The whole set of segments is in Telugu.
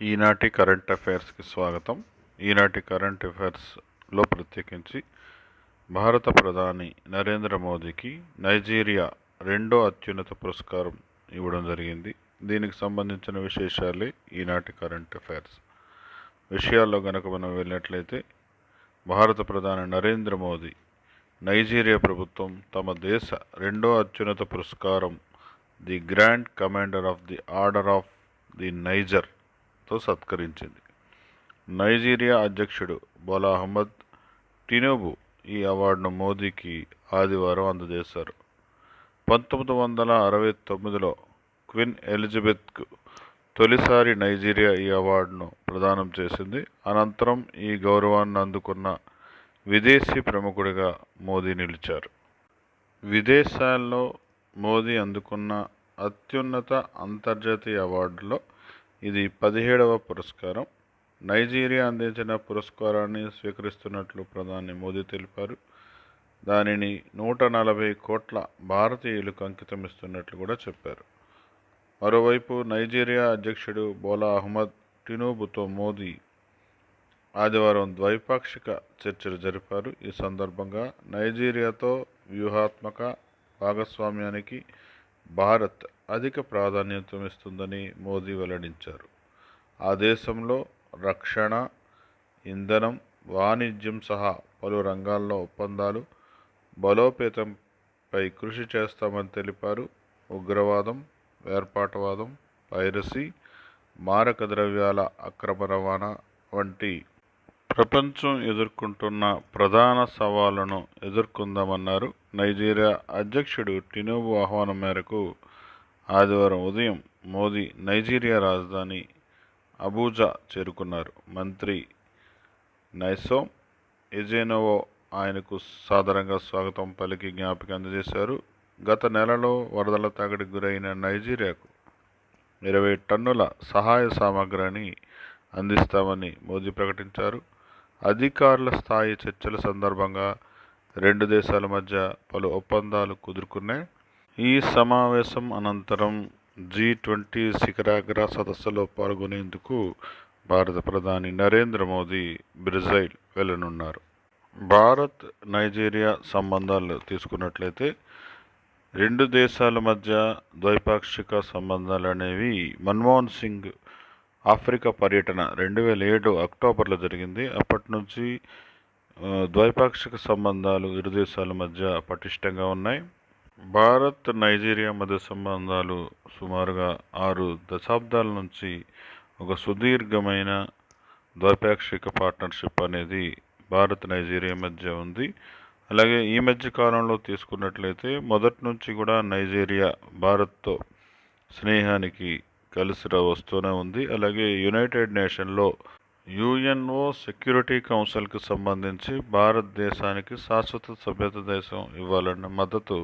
ఈనాటి కరెంట్ అఫైర్స్కి స్వాగతం. ఈనాటి కరెంట్ అఫైర్స్లో ప్రత్యేకించి భారత ప్రధాని నరేంద్ర మోదీకి నైజీరియా రెండో అత్యున్నత పురస్కారం ఇవ్వడం జరిగింది. దీనికి సంబంధించిన విశేషాలే ఈనాటి కరెంట్ అఫైర్స్ విషయాల్లో గనక మనం వెళ్ళినట్లయితే భారత ప్రధాని నరేంద్ర మోదీ నైజీరియా ప్రభుత్వం తమ దేశ రెండో అత్యున్నత పురస్కారం the grand commander of the order of the Niger తో సత్కరించింది. నైజీరియా అధ్యక్షుడు బోలా అహ్మద్ టినోబు ఈ అవార్డును మోదీకి ఆదివారం అందజేశారు. పంతొమ్మిది వందల అరవై తొమ్మిదిలో క్విన్ ఎలిజబెత్కు తొలిసారి నైజీరియా ఈ అవార్డును ప్రదానం చేసింది. అనంతరం ఈ గౌరవాన్ని అందుకున్న విదేశీ ప్రముఖుడిగా మోదీ నిలిచారు. విదేశాల్లో మోదీ అందుకున్న అత్యున్నత అంతర్జాతీయ అవార్డులో ఇది పదిహేడవ పురస్కారం. నైజీరియా అందించిన పురస్కారాన్ని స్వీకరిస్తున్నట్లు ప్రధాని మోదీ తెలిపారు. దానిని నూట నలభై కోట్ల భారతీయులకు అంకితమిస్తున్నట్లు కూడా చెప్పారు. మరోవైపు నైజీరియా అధ్యక్షుడు బోలా అహ్మద్ టినూబుతో మోదీ ఆదివారం ద్వైపాక్షిక చర్చలు జరిపారు. ఈ సందర్భంగా నైజీరియాతో వ్యూహాత్మక భాగస్వామ్యానికి భారత్ అధిక ప్రాధాన్యతమిస్తుందని మోదీ వెల్లడించారు. ఆ దేశంలో రక్షణ ఇంధనం వాణిజ్యం సహా పలు రంగాల్లో ఒప్పందాలు బలోపేతంపై కృషి చేస్తామని తెలిపారు. ఉగ్రవాదం వేర్పాటువాదం పైరసీ మారక ద్రవ్యాల అక్రమ రవాణా వంటి ప్రపంచం ఎదుర్కొంటున్న ప్రధాన సవాళ్ళను ఎదుర్కొందామన్నారు నైజీరియా అధ్యక్షుడు టినోబు ఆహ్వానం మేరకు ఆదివారం ఉదయం మోదీ నైజీరియా రాజధాని అబూజా చేరుకున్నారు. మంత్రి నైసోమ్ ఎజెనోవో ఆయనకు సాదరంగా స్వాగతం పలికి జ్ఞాపిక అందజేశారు. గత నెలలో వరదల తాగడికి గురైన నైజీరియాకు ఇరవై టన్నుల సహాయ సామగ్రిని అందిస్తామని మోదీ ప్రకటించారు. అధికారుల స్థాయి చర్చల సందర్భంగా రెండు దేశాల మధ్య పలు ఒప్పందాలు కుదురుకున్నాయి. ఈ సమావేశం అనంతరం జీ ట్వంటీ శిఖరాగ్ర సదస్సులో పాల్గొనేందుకు భారత ప్రధాని నరేంద్ర మోదీ బ్రెజైల్ వెళ్ళనున్నారు. భారత్ నైజీరియా సంబంధాలు తీసుకున్నట్లయితే రెండు దేశాల మధ్య ద్వైపాక్షిక సంబంధాలు అనేవి మన్మోహన్ సింగ్ ఆఫ్రికా పర్యటన రెండు వేల ఏడు అక్టోబర్లో జరిగింది. అప్పటి నుంచి ద్వైపాక్షిక సంబంధాలు ఇరు దేశాల మధ్య పటిష్టంగా ఉన్నాయి. భారత్ నైజీరియా మధ్య సంబంధాలు సుమారుగా ఆరు దశాబ్దాల నుంచి ఒక సుదీర్ఘమైన ద్వైపాక్షిక పార్ట్నర్షిప్ అనేది భారత్ నైజీరియా మధ్య ఉంది. అలాగే ఈ మధ్య కాలంలో తీసుకున్నట్లయితే మొదటి నుంచి కూడా నైజీరియా భారత్తో స్నేహానికి కలిసి వస్తూనే ఉంది. అలాగే యునైటెడ్ నేషన్లో యుఎన్ఓ సెక్యూరిటీ కౌన్సిల్కి సంబంధించి భారతదేశానికి శాశ్వత సభ్యత దేశం ఇవ్వాలన్న మద్దతు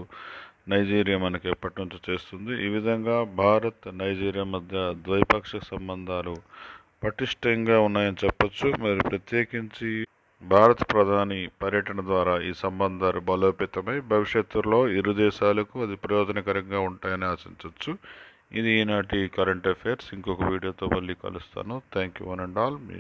నైజీరియా మనకి ఎప్పటి నుంచో చేస్తుంది. ఈ విధంగా భారత్ నైజీరియా మధ్య ద్వైపాక్షిక సంబంధాలు పటిష్టంగా ఉన్నాయని చెప్పొచ్చు. మరి ప్రత్యేకించి భారత ప్రధాని పర్యటన ద్వారా ఈ సంబంధాలు బలోపేతమై భవిష్యత్తులో ఇరు దేశాలకు అది ప్రయోజనకరంగా ఉంటాయని ఆశించవచ్చు ఇది ఈనాటి కరెంట్ అఫైర్స్. ఇంకొక వీడియోతో మళ్ళీ కలుస్తాను. Thank you one and all me